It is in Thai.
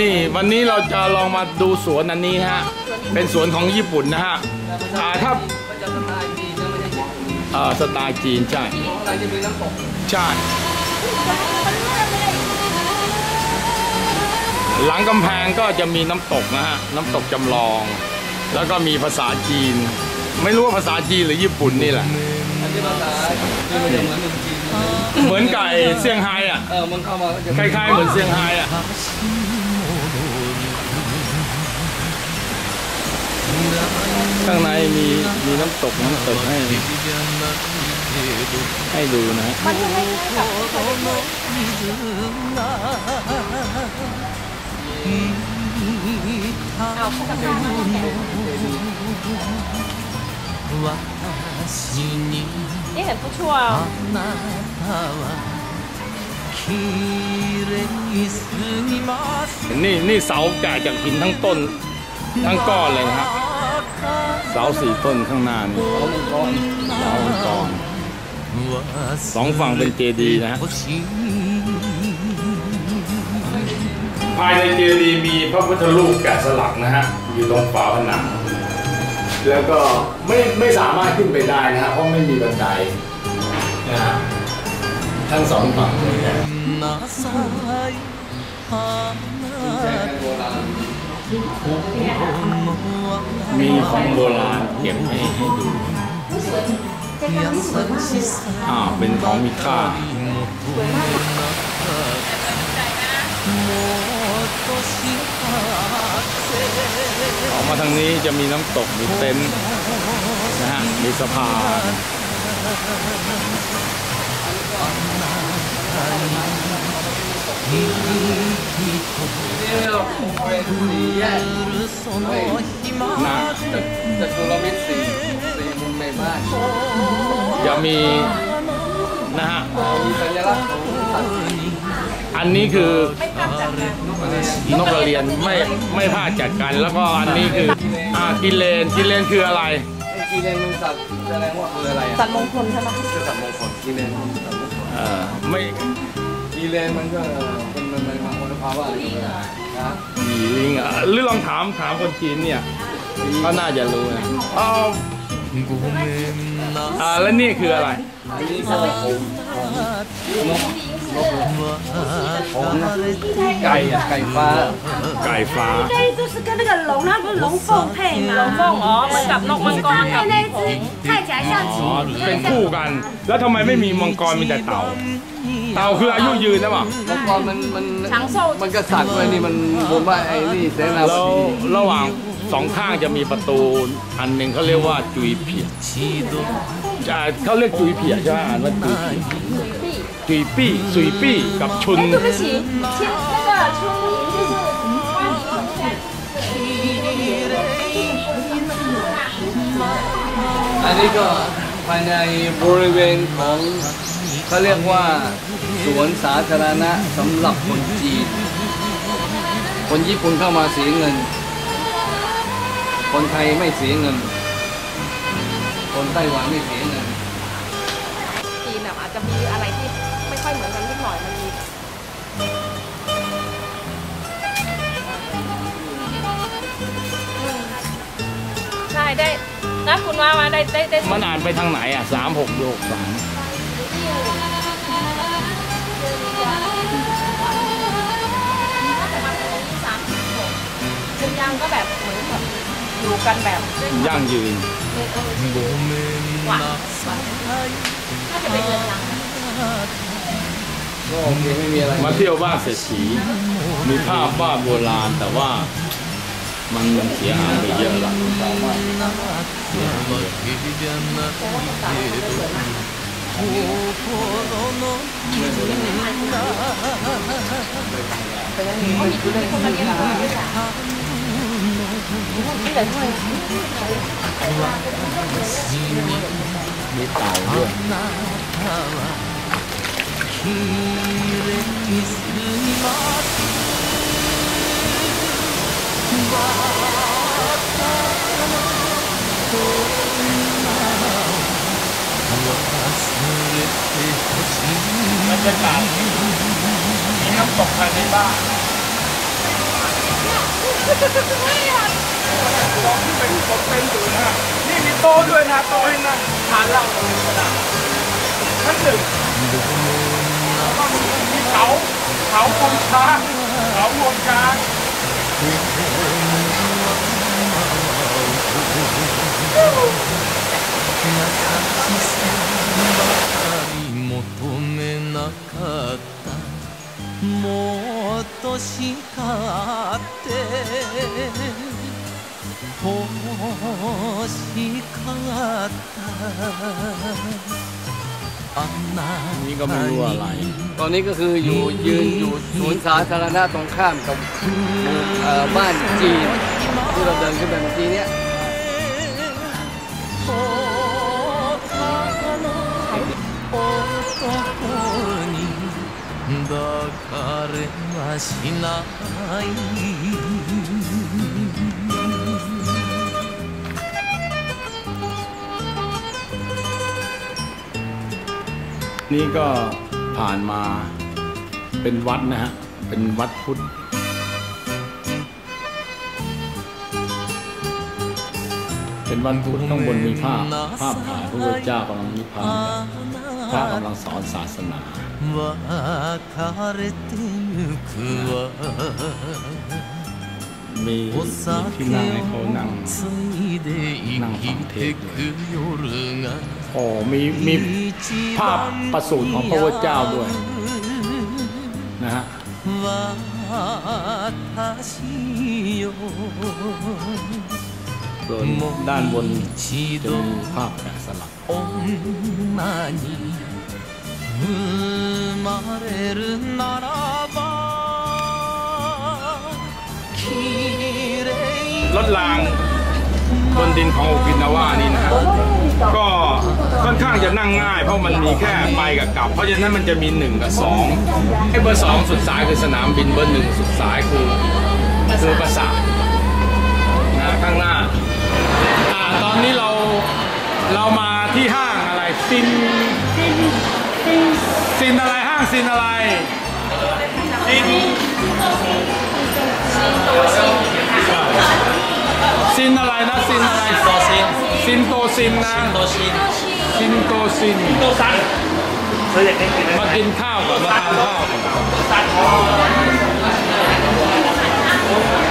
นี่วันนี้เราจะลองมาดูสวนอันนี้ฮะ เป็นสวนของญี่ปุ่นนะฮะอ่าถ้ามันจะสไตล์จีนนะไม่ใช่ญี่ปุ่นเอ่อสไตล์จีนใช่ข้างในจะมีน้ำตกใช่ หลังกำแพงก็จะมีน้ำตกนะฮะ น้ำตกจำลอง แล้วก็มีภาษาจีน ไม่รู้ว่าภาษาจีนหรือญี่ปุ่นนี่แหละอันที่ภาษาจีนมันจะเหมือนหนึ่งจีนเหมือนไก่เซี่ยงไฮ้อะ เออ มันเข้ามาก็จะคล้ายๆเหมือนเซี่ยงไฮ้อะ ข้างในมีมีน้ำตกน้ำตกให้ ให้ดูนะมันคล้กับเขาเรียกว่าเอาเข้ากับข้าวมาแกะนี่เห็นผู้ช่วยนี่นี่เสาแก่จากหินทั้งต้นทั้งก้อนเลยนะฮะ เสาสี่ต้นข้างหน้านี่เขามังกรเสามังกรสองฝั่งเป็นเจดีย์นะฮะภายในเจดีย์มีพระพุทธรูปแกะสลักนะฮะอยู่ตรงฝาผนัง แล้วก็ไม่ไม่สามารถขึ้นไปได้นะฮะเพราะไม่มีบันไดนะฮะทั้งสองฝั่งเลยนะแจกโบราณ มีของโบราณเก็บให้ให้ดูอ้าวเป็นของมีค่าออกมาทางนี้จะมีน้ำตก มีเต็นท์นะฮะ มีสะพาน นี่เราเป็นสีแยกเฮ้ยนะจะจะทูรามิดสีสีมุมในบ้านจะมีนะฮะมีสัญลักษณ์อันนี้คือนกกระเรียนไม่ไม่พลาดจากกัน แล้วก็อันนี้คืออ่ากิเลนกิเลนคืออะไรกีเลนเป็นสัตว์แสดงว่าคืออะไรสัอะนมงคลใช่ไหมคือสัตว์มงคลกีเลนเป็นสัตว์มงคลเออไม่ กีเลนมันก็มันมันมันมันมันภาวะอะไรนะ ผีลิงอ่ะหรือลองถามถามคนจีนเนี่ยเขาน่าจะรู้นะอ๋ออ่าแล้วนี่คืออะไร อันนี้ก็ผมนกนกผมนะไก่อะไก่ฟ้า ไก่ฟ้า 这一只是跟那个龙，它不是龙凤配 หลง 吗？ ฟงอ๋อเหมือนกับนกมังกร 对 กับ 那一只看起来像 อ๋อ 鸡， เป็นคู่กัน แล้วทำไมไม่มีมังกรมีแต่เต่า เต่าคืออายุยืนนะมั้ง มังกรมันมัน ช้างโซ่ มันกษัตริย์ไว้นี่มันผมว่าไอ้นี่เสนาบ แล้ว ดี ระหว่างสองข้างจะมีประตู อันหนึ่งเขาเรียกว่าจุยเพียจะเขาเรียกจุยเพียใช่ไหมอ่านว่าจุยเพียจุยปี้จุยปี้กับชุน 对不起，前那个春明就是花梨后面。 อันนี้ก็ภายในบริเวณของเขาเรียกว่า สวนสาธารณะสำหรับคนจีน คนญี่ปุ่นเข้ามาเสียเงิน คนไทยไม่เสียเงิน คนไต้หวันไม่เสียเงิน จีนแบบอาจจะมีอะไรที่ไม่ค่อยเหมือนกันนิดหน่อยมันมีใช่ได้นะคุณว่ามาได้ได้ได้ มันอ่านไปทางไหนอะสามหกโยกสาม ย่างก็แบบเหมือนแบบอยู่กันแบบยั่งยืนหวานน่าจะเป็นเรือนรังก็โอเคไม่มีอะไรมาเที่ยวบ้านเศรษฐีมีภาพวาดโบราณแต่ว่ามันมันเสียหายไปเยอะละเสียหายเยอะนี่แต่ถ้วยมีเต่าด้วยบรรยากาศมีน้ำตกภาย โต๊ะด้วยนะโต๊ะให้นั่งทานเหล้ากันก็ได้ชั้นหนึ่งแล้วก็มีเขาเขาคงช้างเขางวงช้าง 求めなかったもっと叱って 欲しかったあな นี่ก็ไม่รู้อะไร ตอนนี้ก็คืออยู่ยืนอยู่สวนสาธารณะตรงข้ามกับเอ่อบ้านจีนที่เราเดินขึ้นไปเมื่อกี้เนี้ย 他の男に抱かれはしない นี้ก็ผ่านมาเป็นวัดนะฮะ เป็นวัดพุทธเป็นวันพุธข้างบนมีภาพ ภาพถ่ายพระพุทธเจ้ากำลังนิพพานพระกำลังสอนศาสนามีที่นั่งให้เขานั่งนั่งฟังเทศอยู่ โอ้มีมีภาพประสูติของพระวจเจ้าด้วยนะฮะส่นด้านบนจะมีภาพแกะสลักลดลางบนดินของโอกินาวานี่นะครับ ก็ค่อนข้างจะนั่งง่าย เพราะมันมีแค่ไปกับกลับ เพราะฉะนั้นมันจะมีหนึ่งกับสองไอ้เบอร์สองสุดสายคือสนามบินเบอร์หนึ่งสุดสายคือคือปราสาทนะข้างหน้าอ่าตอนนี้เราเรามาที่ห้างอะไรซินซินอะไรห้างซินอะไรซินซินอะไรนะซินอะไรโต ซินโตซินนะโตชินซินโตซินโตซันมากินข้าวก่อนมาทานข้าวก่อน